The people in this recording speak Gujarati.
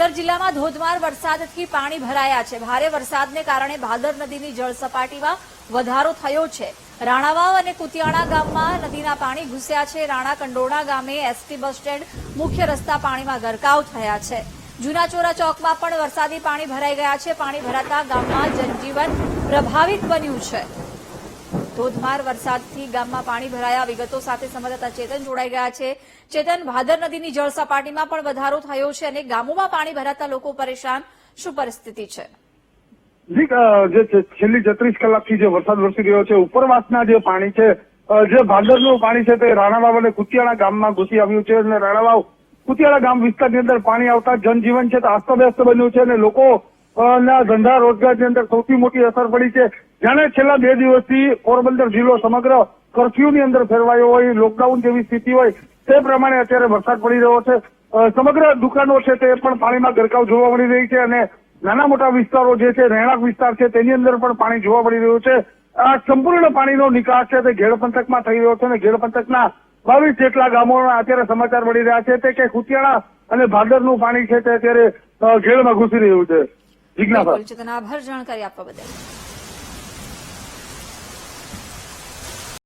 પંદર જિલ્લામાં ધોધમાર વરસાદથી પાણી ભરાયા છે. ભારે વરસાદને કારણે ભાદર નદીની જળ સપાટીમાં વધારો થયો છે. રાણાવાવ અને કુતિયાણા ગામમાં નદીના પાણી ઘૂસ્યા છે. રાણા કંડોરણા ગામે એસટી બસ સ્ટેન્ડ મુખ્ય રસ્તા પાણીમાં ગરકાવ થયા છે. જૂના ચોરા ચોકમાં પણ વરસાદી પાણી ભરાઈ ગયા છે. પાણી ભરાતા ગામમાં જનજીવન પ્રભાવિત બન્યું છે. ધોધમાર વરસાદથી ગામમાં પાણી ભરાયા, વિગતો સાથે સંવાદદાતા ચેતન જોડાઈ ગયા છે. ચેતન, ભાદર નદીની જળ પણ વધારો થયો છે અને ગામોમાં પાણી ભરાતા લોકો પરેશાન. શું પરિસ્થિતિ છે? જે છેલ્લી છત્રીસ કલાકથી જે વરસાદ વરસી રહ્યો છે, ઉપરવાસના જે પાણી છે જે ભાદરનું પાણી છે તે રાણાવાવ અને કુતિયાણા ગામમાં ઘૂસી આવ્યું છે અને રાણાવાવ કુતિયાળા ગામ વિસ્તારની અંદર પાણી આવતા જનજીવન છે તે અસ્તવ્યસ્ત બન્યું છે અને લોકો ના ધંધા રોજગારની અંદર સૌથી મોટી અસર પડી છે. જાણે છેલ્લા બે દિવસથી પોરબંદર જિલ્લો સમગ્ર કરફ્યુની અંદર ફેરવાયો હોય, લોકડાઉન જેવી સ્થિતિ હોય, તે પ્રમાણે અત્યારે વરસાદ પડી રહ્યો છે. સમગ્ર દુકાનો છે તે પણ પાણીમાં ગરકાવ જોવા મળી રહી છે અને નાના મોટા વિસ્તારો જે છે, રહેણાંક વિસ્તાર છે, તેની અંદર પણ પાણી જોવા મળી રહ્યું છે. આ સંપૂર્ણ પાણીનો નિકાસ છે તે ઘેડ પંથકમાં થઈ રહ્યો છે અને ઘેડ પંથકના બાવીસ જેટલા ગામોના અત્યારે સમાચાર મળી રહ્યા છે તે કે ખુતિયાણા અને ભાદરનું પાણી છે તે અત્યારે ઘેડમાં ઘૂસી રહ્યું છે. બિલકુલ ચેતન આભાર જાણકારી આપવા બદલ.